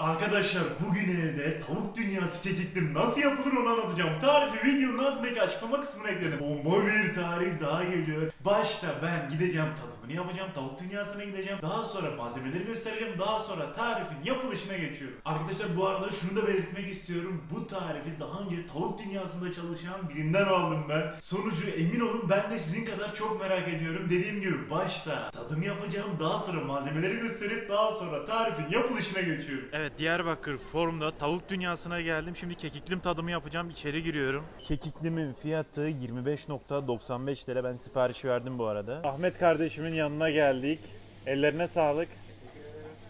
Arkadaşlar bugün evde tavuk dünyası kekikli nasıl yapılır onu anlatacağım. Tarifi videonun altındaki açıklama kısmına ekledim. Bomba bir tarif daha geliyor. Başta ben gideceğim tadımını yapacağım. Tavuk dünyasına gideceğim. Daha sonra malzemeleri göstereceğim. Daha sonra tarifin yapılışına geçiyorum. Arkadaşlar bu arada şunu da belirtmek istiyorum. Bu tarifi daha önce tavuk dünyasında çalışan birinden aldım ben. Sonucu emin olun ben de sizin kadar çok merak ediyorum. Dediğim gibi başta tadım yapacağım. Daha sonra malzemeleri gösterip daha sonra tarifin yapılışına geçiyorum. Evet Diyarbakır Forum'da tavuk dünyasına geldim. Şimdi kekiklim tadımı yapacağım. İçeri giriyorum. Kekiklimin fiyatı 25.95 TL. Ben siparişi verdim bu arada. Ahmet kardeşimin yanına geldik. Ellerine sağlık.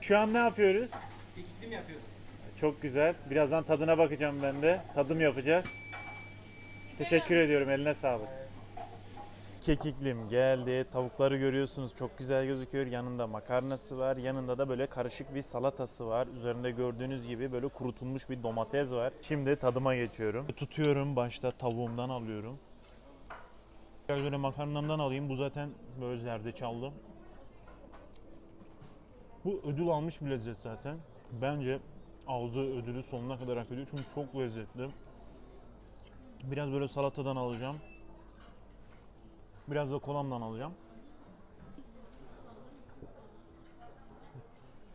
Şu an ne yapıyoruz? Kekikli mi yapıyoruz? Çok güzel. Birazdan tadına bakacağım ben de. Tadım yapacağız. Teşekkür ediyorum. Eline sağlık. Kekiklim geldi. Tavukları görüyorsunuz. Çok güzel gözüküyor. Yanında makarnası var. Yanında da böyle karışık bir salatası var. Üzerinde gördüğünüz gibi böyle kurutulmuş bir domates var. Şimdi tadıma geçiyorum. Tutuyorum. Başta tavuğumdan alıyorum. Biraz böyle makarnamdan alayım. Bu zaten böyle zerdeçallı. Bu ödül almış bir lezzet zaten. Bence aldığı ödülü sonuna kadar hak ediyor çünkü çok lezzetli. Biraz böyle salatadan alacağım. Biraz da kolamdan alacağım.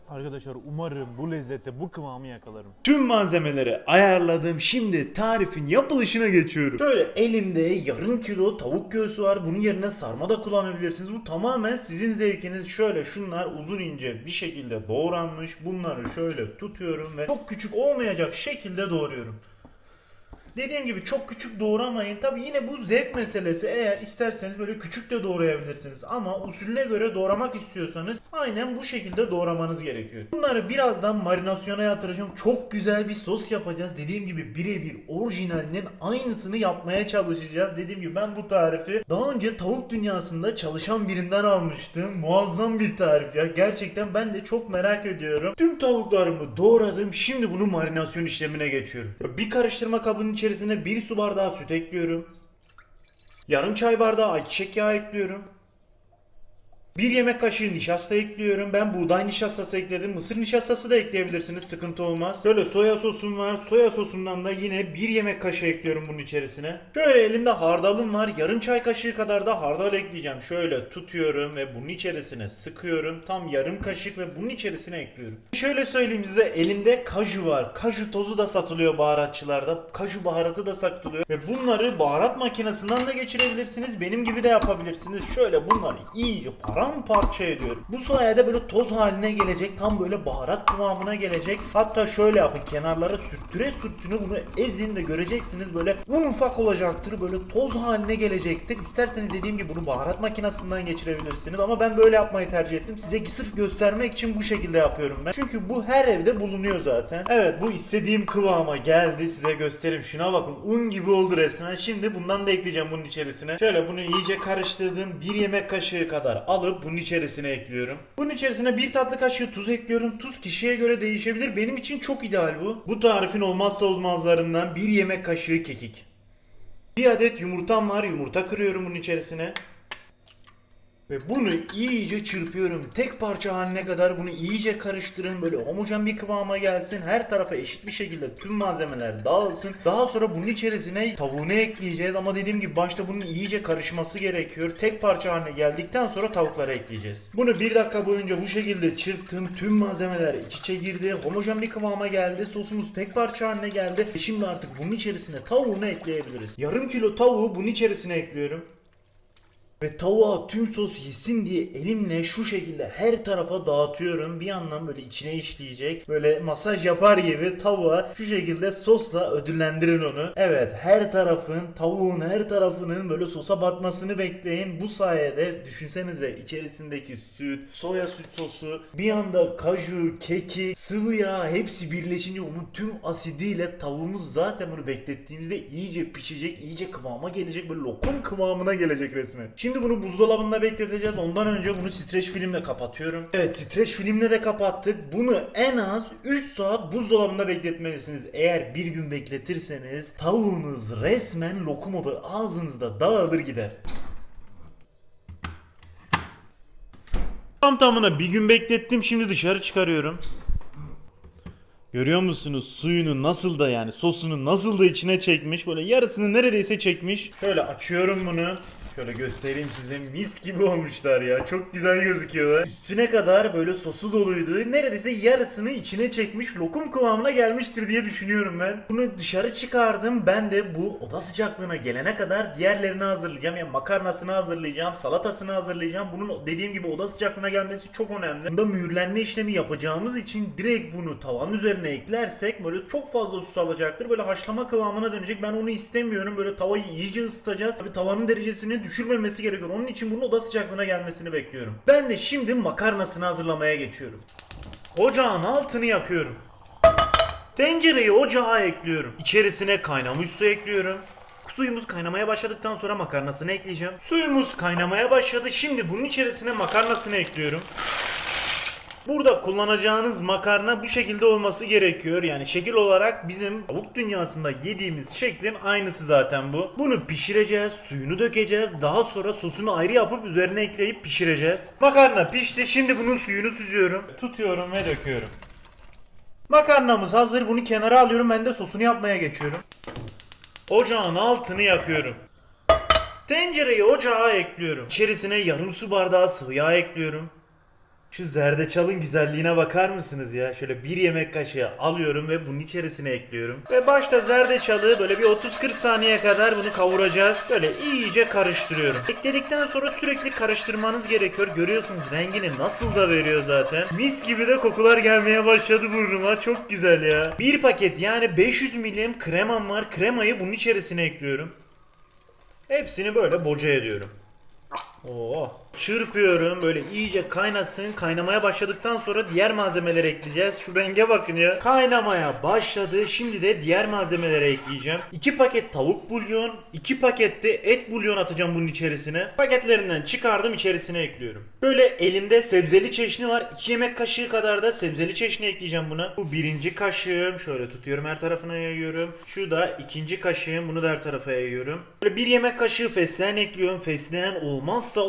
Arkadaşlar umarım bu lezzette bu kıvamı yakalarım. Tüm malzemeleri ayarladım. Şimdi tarifin yapılışına geçiyorum. Şöyle elimde yarım kilo tavuk göğsü var. Bunun yerine sarma da kullanabilirsiniz. Bu tamamen sizin zevkiniz. Şöyle şunlar uzun ince bir şekilde doğranmış. Bunları şöyle tutuyorum ve çok küçük olmayacak şekilde doğruyorum. Dediğim gibi çok küçük doğramayın. Tabi yine bu zevk meselesi. Eğer isterseniz böyle küçük de doğrayabilirsiniz. Ama usulüne göre doğramak istiyorsanız aynen bu şekilde doğramanız gerekiyor. Bunları birazdan marinasyona yatıracağım. Çok güzel bir sos yapacağız. Dediğim gibi birebir orijinalinin aynısını yapmaya çalışacağız. Dediğim gibi ben bu tarifi daha önce tavuk dünyasında çalışan birinden almıştım. Muazzam bir tarif ya. Gerçekten ben de çok merak ediyorum. Tüm tavuklarımı doğradım. Şimdi bunu marinasyon işlemine geçiyorum. Bir karıştırma kabının içerisine bir su bardağı süt ekliyorum. Yarım çay bardağı ayçiçek yağı ekliyorum. Bir yemek kaşığı nişasta ekliyorum. Ben buğday nişastası ekledim. Mısır nişastası da ekleyebilirsiniz. Sıkıntı olmaz. Şöyle soya sosum var. Soya sosundan da yine bir yemek kaşığı ekliyorum bunun içerisine. Şöyle elimde hardalım var. Yarım çay kaşığı kadar da hardal ekleyeceğim. Şöyle tutuyorum ve bunun içerisine sıkıyorum. Tam yarım kaşık ve bunun içerisine ekliyorum. Şöyle söyleyeyim size elimde kaju var. Kaju tozu da satılıyor baharatçılarda. Kaju baharatı da satılıyor. Ve bunları baharat makinesinden de geçirebilirsiniz. Benim gibi de yapabilirsiniz. Şöyle bunları iyice paramparça ediyorum. Bu sayede böyle toz haline gelecek. Tam böyle baharat kıvamına gelecek. Hatta şöyle yapın. Kenarlara sürtüre sürtüne bunu ezin de göreceksiniz. Böyle un ufak olacaktır. Böyle toz haline gelecektir. İsterseniz dediğim gibi bunu baharat makinesinden geçirebilirsiniz. Ama ben böyle yapmayı tercih ettim. Size sırf göstermek için bu şekilde yapıyorum ben. Çünkü bu her evde bulunuyor zaten. Evet bu istediğim kıvama geldi. Size göstereyim. Şuna bakın. Un gibi oldu resmen. Şimdi bundan da ekleyeceğim bunun içerisine. Şöyle bunu iyice karıştırdım. Bir yemek kaşığı kadar alıp bunun içerisine ekliyorum. Bunun içerisine bir tatlı kaşığı tuz ekliyorum. Tuz kişiye göre değişebilir. Benim için çok ideal bu. Bu tarifin olmazsa olmazlarından bir yemek kaşığı kekik. Bir adet yumurtam var. Yumurta kırıyorum bunun içerisine. Ve bunu iyice çırpıyorum. Tek parça haline kadar bunu iyice karıştırın. Böyle homojen bir kıvama gelsin. Her tarafa eşit bir şekilde tüm malzemeler dağılsın. Daha sonra bunun içerisine tavuğunu ekleyeceğiz. Ama dediğim gibi başta bunun iyice karışması gerekiyor. Tek parça haline geldikten sonra tavukları ekleyeceğiz. Bunu bir dakika boyunca bu şekilde çırptım. Tüm malzemeler iç içe girdi. Homojen bir kıvama geldi. Sosumuz tek parça haline geldi. Şimdi artık bunun içerisine tavuğunu ekleyebiliriz. Yarım kilo tavuğu bunun içerisine ekliyorum. Ve tavuğa tüm sos yesin diye elimle şu şekilde her tarafa dağıtıyorum. Bir yandan böyle içine işleyecek. Böyle masaj yapar gibi tavuğa şu şekilde sosla ödüllendirin onu. Evet her tarafın tavuğun her tarafının böyle sosa batmasını bekleyin. Bu sayede düşünsenize içerisindeki süt, soya süt sosu, bir yanda kaju, keki, sıvı yağ hepsi birleşince onun tüm asidiyle tavuğumuz zaten bunu beklettiğimizde iyice pişecek, iyice kıvama gelecek. Böyle lokum kıvamına gelecek resmen. Şimdi bunu buzdolabında bekleteceğiz. Ondan önce bunu streç filmle kapatıyorum. Evet streç filmle de kapattık. Bunu en az 3 saat buzdolabında bekletmelisiniz. Eğer bir gün bekletirseniz tavuğunuz resmen lokum olur. Ağzınızda dağılır gider. Tam tamına bir gün beklettim. Şimdi dışarı çıkarıyorum. Görüyor musunuz suyunu nasıl da yani sosunu nasıl da içine çekmiş. Böyle yarısını neredeyse çekmiş. Şöyle açıyorum bunu. Şöyle göstereyim size mis gibi olmuşlar ya. Çok güzel gözüküyorlar. Üstüne kadar böyle sosu doluydu. Neredeyse yarısını içine çekmiş. Lokum kıvamına gelmiştir diye düşünüyorum ben. Bunu dışarı çıkardım. Ben de bu oda sıcaklığına gelene kadar diğerlerini hazırlayacağım. Yani makarnasını hazırlayacağım. Salatasını hazırlayacağım. Bunun dediğim gibi oda sıcaklığına gelmesi çok önemli. Bunda mühürlenme işlemi yapacağımız için direkt bunu tavanın üzerine eklersek böyle çok fazla su alacaktır. Böyle haşlama kıvamına dönecek. Ben onu istemiyorum. Böyle tavayı iyice ısıtacağız. Tabii tavanın derecesini düşürmemesi gerekiyor. Onun için bunun oda sıcaklığına gelmesini bekliyorum. Ben de şimdi makarnasını hazırlamaya geçiyorum. Ocağın altını yakıyorum. Tencereyi ocağa ekliyorum. İçerisine kaynamış su ekliyorum. Suyumuz kaynamaya başladıktan sonra makarnasını ekleyeceğim. Suyumuz kaynamaya başladı. Şimdi bunun içerisine makarnasını ekliyorum. Burada kullanacağınız makarna bu şekilde olması gerekiyor. Yani şekil olarak bizim tavuk dünyasında yediğimiz şeklin aynısı zaten bu. Bunu pişireceğiz, suyunu dökeceğiz. Daha sonra sosunu ayrı yapıp üzerine ekleyip pişireceğiz. Makarna pişti. Şimdi bunun suyunu süzüyorum. Tutuyorum ve döküyorum. Makarnamız hazır. Bunu kenara alıyorum. Ben de sosunu yapmaya geçiyorum. Ocağın altını yakıyorum. Tencereyi ocağa ekliyorum. İçerisine yarım su bardağı sıvı yağ ekliyorum. Şu zerdeçalın güzelliğine bakar mısınız ya? Şöyle bir yemek kaşığı alıyorum ve bunun içerisine ekliyorum. Ve başta zerdeçalı böyle bir 30-40 saniye kadar bunu kavuracağız. Böyle iyice karıştırıyorum. Ekledikten sonra sürekli karıştırmanız gerekiyor. Görüyorsunuz rengini nasıl da veriyor zaten. Mis gibi de kokular gelmeye başladı burnuma. Çok güzel ya. Bir paket yani 500 milim kremam var. Kremayı bunun içerisine ekliyorum. Hepsini böyle boca ediyorum. Oo. Çırpıyorum böyle iyice kaynasın. Kaynamaya başladıktan sonra diğer malzemeleri ekleyeceğiz. Şu renge bakın ya. Kaynamaya başladı. Şimdi de diğer malzemeleri ekleyeceğim. 2 paket tavuk bulyon, 2 paket de et bulyon atacağım bunun içerisine. Paketlerinden çıkardım içerisine ekliyorum. Böyle elimde sebzeli çeşni var. 2 yemek kaşığı kadar da sebzeli çeşni ekleyeceğim buna. Bu birinci kaşığım. Şöyle tutuyorum her tarafına yayıyorum. Şu da ikinci kaşığım. Bunu da her tarafa yayıyorum. Böyle bir yemek kaşığı fesleğen ekliyorum. Fesleğen olmazsa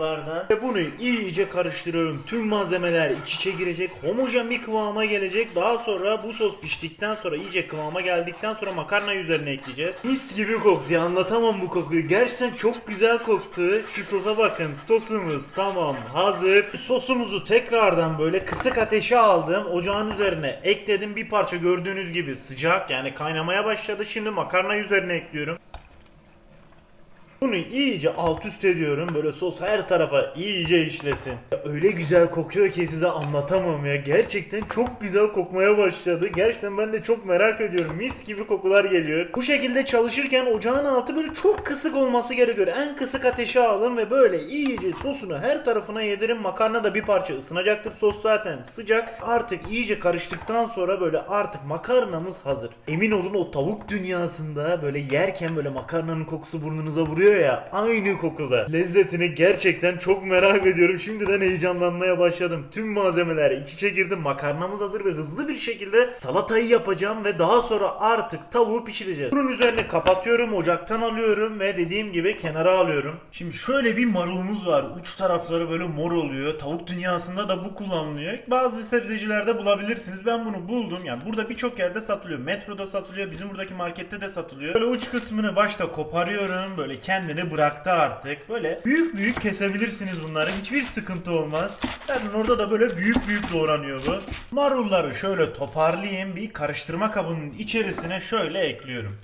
olmazlardan. Ve bunu iyice karıştırıyorum. Tüm malzemeler iç içe girecek. Homojen bir kıvama gelecek. Daha sonra bu sos piştikten sonra iyice kıvama geldikten sonra makarna üzerine ekleyeceğiz. Mis gibi koktu ya anlatamam bu kokuyu. Gerçekten çok güzel koktu. Şu sosa bakın. Sosumuz tamam hazır. Sosumuzu tekrardan böyle kısık ateşe aldım. Ocağın üzerine ekledim. Bir parça gördüğünüz gibi sıcak yani kaynamaya başladı. Şimdi makarna üzerine ekliyorum. Bunu iyice alt üst ediyorum. Böyle sos her tarafa iyice işlesin. Ya öyle güzel kokuyor ki size anlatamam ya. Gerçekten çok güzel kokmaya başladı. Gerçekten ben de çok merak ediyorum. Mis gibi kokular geliyor. Bu şekilde çalışırken ocağın altı böyle çok kısık olması gerekiyor. En kısık ateşe alın ve böyle iyice sosunu her tarafına yedirin. Makarna da bir parça ısınacaktır. Sos zaten sıcak. Artık iyice karıştıktan sonra böyle artık makarnamız hazır. Emin olun o tavuk dünyasında böyle yerken böyle makarnanın kokusu burnunuza vuruyor ya. Aynı kokuda. Lezzetini gerçekten çok merak ediyorum. Şimdiden heyecanlanmaya başladım. Tüm malzemeler iç içe girdi. Makarnamız hazır ve hızlı bir şekilde salatayı yapacağım ve daha sonra artık tavuğu pişireceğiz. Bunun üzerine kapatıyorum, ocaktan alıyorum ve dediğim gibi kenara alıyorum. Şimdi şöyle bir marulumuz var. Uç tarafları böyle mor oluyor. Tavuk dünyasında da bu kullanılıyor. Bazı sebzecilerde bulabilirsiniz. Ben bunu buldum. Yani burada birçok yerde satılıyor. Metroda satılıyor. Bizim buradaki markette de satılıyor. Böyle uç kısmını başta koparıyorum. Böyle kendini bıraktı artık. Böyle büyük büyük kesebilirsiniz bunları. Hiçbir sıkıntı olmaz. Zaten orada da böyle büyük büyük doğranıyor bu. Marulları şöyle toparlayayım. Bir karıştırma kabının içerisine şöyle ekliyorum.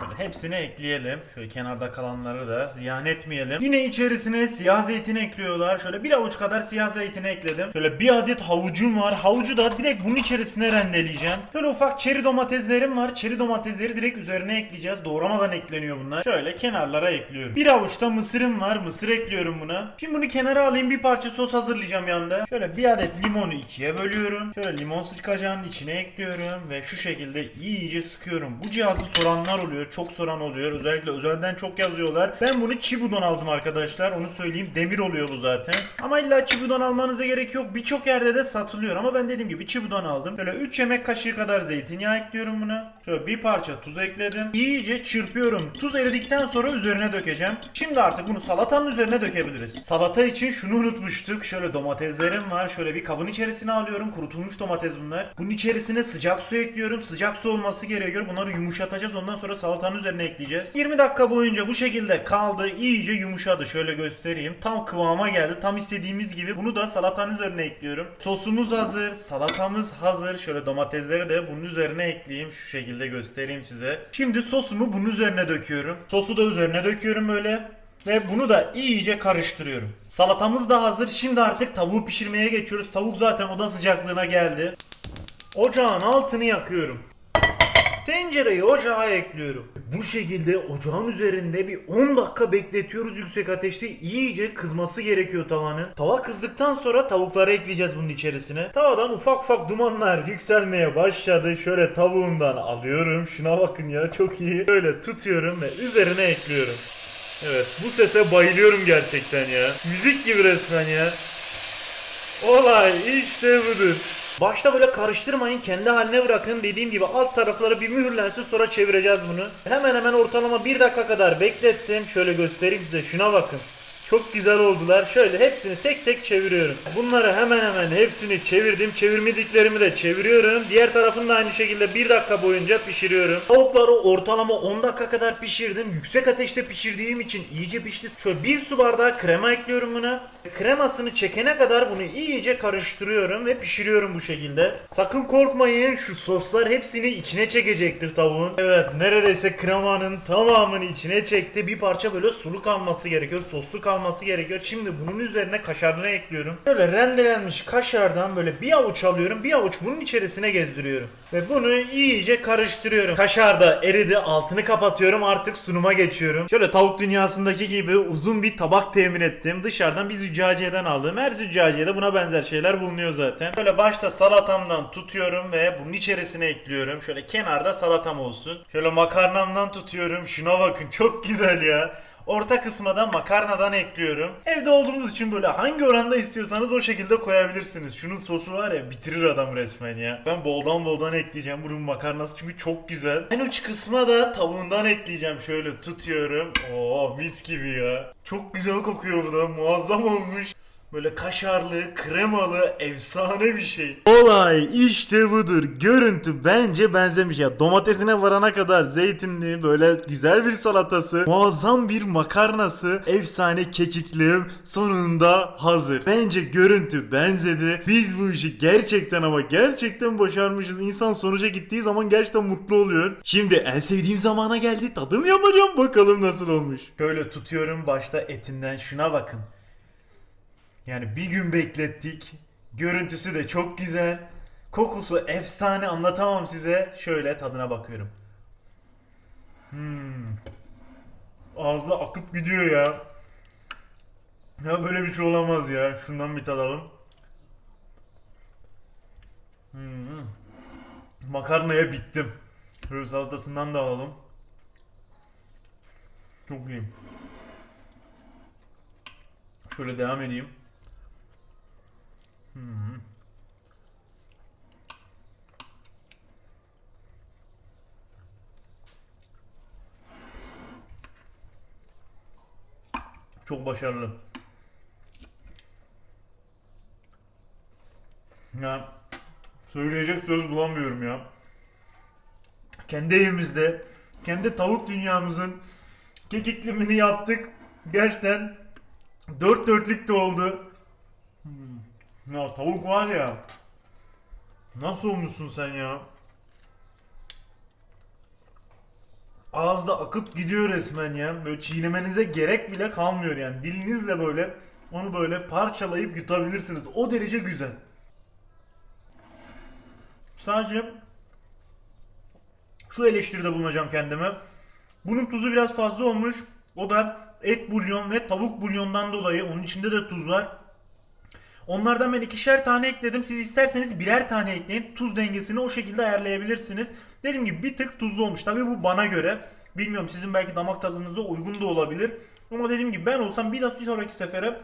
Şöyle hepsini ekleyelim. Şöyle kenarda kalanları da ziyan etmeyelim. Yine içerisine siyah zeytin ekliyorlar. Şöyle bir avuç kadar siyah zeytin ekledim. Şöyle bir adet havucum var. Havucu da direkt bunun içerisine rendeleyeceğim. Şöyle ufak çeri domateslerim var. Çeri domatesleri direkt üzerine ekleyeceğiz. Doğramadan ekleniyor bunlar. Şöyle kenarlara ekliyorum. Bir avuç da mısırım var. Mısır ekliyorum buna. Şimdi bunu kenara alayım. Bir parça sos hazırlayacağım yanında. Şöyle bir adet limonu ikiye bölüyorum. Şöyle limon sıkacağının içine ekliyorum. Ve şu şekilde iyice sıkıyorum. Bu cihazı soranlar oluyor. Çok soran oluyor. Özellikle özelden çok yazıyorlar. Ben bunu Chibu'dan aldım arkadaşlar. Onu söyleyeyim. Demir oluyor bu zaten. Ama illa Chibu'dan almanıza gerek yok. Birçok yerde de satılıyor. Ama ben dediğim gibi Chibu'dan aldım. Böyle 3 yemek kaşığı kadar zeytinyağı ekliyorum buna. Şöyle bir parça tuz ekledim. İyice çırpıyorum. Tuz eridikten sonra üzerine dökeceğim. Şimdi artık bunu salatanın üzerine dökebiliriz. Salata için şunu unutmuştuk. Şöyle domateslerim var. Şöyle bir kabın içerisine alıyorum. Kurutulmuş domates bunlar. Bunun içerisine sıcak su ekliyorum. Sıcak su olması gerekiyor. Bunları yumuşatacağız. Ondan sonra salatanın üzerine ekleyeceğiz. 20 dakika boyunca bu şekilde kaldı. İyice yumuşadı. Şöyle göstereyim. Tam kıvama geldi. Tam istediğimiz gibi. Bunu da salatanın üzerine ekliyorum. Sosumuz hazır. Salatamız hazır. Şöyle domatesleri de bunun üzerine ekleyeyim. Şu şekilde göstereyim size. Şimdi sosumu bunun üzerine döküyorum. Sosu da üzerine döküyorum böyle. Ve bunu da iyice karıştırıyorum. Salatamız da hazır. Şimdi artık tavuğu pişirmeye geçiyoruz. Tavuk zaten oda sıcaklığına geldi. Ocağın altını yakıyorum. Tencereyi ocağa ekliyorum. Bu şekilde ocağın üzerinde bir 10 dakika bekletiyoruz yüksek ateşte. iyice kızması gerekiyor tavanın. Tava kızdıktan sonra tavukları ekleyeceğiz bunun içerisine. Tavadan ufak ufak dumanlar yükselmeye başladı. Şöyle tavuğundan alıyorum. Şuna bakın ya çok iyi. Böyle tutuyorum ve üzerine ekliyorum. Evet bu sese bayılıyorum gerçekten ya. Müzik gibi resmen ya. Olay işte budur. Başta böyle karıştırmayın kendi haline bırakın dediğim gibi alt tarafları bir mühürlensin sonra çevireceğiz bunu. Hemen hemen ortalama bir dakika kadar beklettim. Şöyle göstereyim size şuna bakın. Çok güzel oldular. Şöyle hepsini tek tek çeviriyorum. Bunları hemen hemen hepsini çevirdim. Çevirmediklerimi de çeviriyorum. Diğer tarafını da aynı şekilde 1 dakika boyunca pişiriyorum. Tavukları ortalama 10 dakika kadar pişirdim. Yüksek ateşte pişirdiğim için iyice pişti. Şöyle bir su bardağı krema ekliyorum buna. Kremasını çekene kadar bunu iyice karıştırıyorum ve pişiriyorum bu şekilde. Sakın korkmayın şu soslar hepsini içine çekecektir tavuğun. Evet neredeyse kremanın tamamını içine çekti. Bir parça böyle sulu kalması gerekiyor. Soslu kalması gerekiyor. Şimdi bunun üzerine kaşarını ekliyorum. Böyle rendelenmiş kaşardan böyle bir avuç alıyorum. Bir avuç bunun içerisine gezdiriyorum. Ve bunu iyice karıştırıyorum. Kaşar da eridi. Altını kapatıyorum. Artık sunuma geçiyorum. Şöyle tavuk dünyasındaki gibi uzun bir tabak temin ettim. Dışarıdan bir züccaciyeden aldım. Her züccaciyede buna benzer şeyler bulunuyor zaten. Şöyle başta salatamdan tutuyorum ve bunun içerisine ekliyorum. Şöyle kenarda salatam olsun. Şöyle makarnamdan tutuyorum. Şuna bakın çok güzel ya. Orta kısma da makarnadan ekliyorum. Evde olduğunuz için böyle hangi oranda istiyorsanız o şekilde koyabilirsiniz. Şunun sosu var ya bitirir adam resmen ya. Ben boldan boldan ekleyeceğim bunun makarnası çünkü çok güzel. En uç kısma da tavuğundan ekleyeceğim. Şöyle tutuyorum. Oo mis gibi ya. Çok güzel kokuyor bu da. Muazzam olmuş. Böyle kaşarlı, kremalı, efsane bir şey. Olay işte budur. Görüntü bence benzemiş ya. Domatesine varana kadar zeytinli, böyle güzel bir salatası, muazzam bir makarnası, efsane kekiklim sonunda hazır. Bence görüntü benzedi. Biz bu işi gerçekten ama gerçekten başarmışız. İnsan sonuca gittiği zaman gerçekten mutlu oluyor. Şimdi en sevdiğim zamana geldi. Tadım yapacağım. Bakalım nasıl olmuş. Şöyle tutuyorum başta etinden şuna bakın. Yani bir gün beklettik. Görüntüsü de çok güzel. Kokusu efsane anlatamam size. Şöyle tadına bakıyorum. Hmm. Ağızda akıp gidiyor ya. Ya böyle bir şey olamaz ya. Şundan bir tadalım. Hmm. Makarnaya bittim. Şöyle salatasından da alalım. Çok iyi. Şöyle devam edeyim. Çok başarılı. Ya söyleyecek söz bulamıyorum ya. Kendi evimizde, kendi tavuk dünyamızın kekiklimini yaptık. Gerçekten dört dörtlük de oldu. Ya tavuk var ya. Nasıl olmuşsun sen ya? Ağızda akıp gidiyor resmen ya. Böyle çiğnemenize gerek bile kalmıyor yani. Dilinizle böyle onu böyle parçalayıp yutabilirsiniz. O derece güzel. Sadece şu eleştiride bulunacağım kendime. Bunun tuzu biraz fazla olmuş. O da et bulyon ve tavuk bulyondan dolayı. Onun içinde de tuz var. Onlardan ben ikişer tane ekledim. Siz isterseniz birer tane ekleyin. Tuz dengesini o şekilde ayarlayabilirsiniz. Dediğim gibi bir tık tuzlu olmuş. Tabii bu bana göre. Bilmiyorum sizin belki damak tadınıza uygun da olabilir. Ama dediğim gibi ben olsam bir, daha sonraki sefere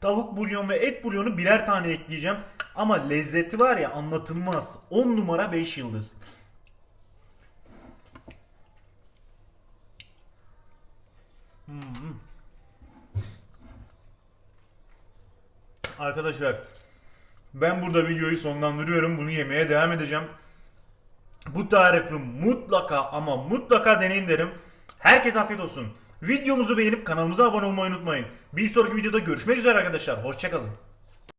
tavuk bulyon ve et bulyonu birer tane ekleyeceğim. Ama lezzeti var ya anlatılmaz. 10 numara 5 yıldız. Arkadaşlar ben burada videoyu sonlandırıyorum. Bunu yemeye devam edeceğim. Bu tarifi mutlaka ama mutlaka deneyin derim. Herkese afiyet olsun. Videomuzu beğenip kanalımıza abone olmayı unutmayın. Bir sonraki videoda görüşmek üzere arkadaşlar. Hoşçakalın.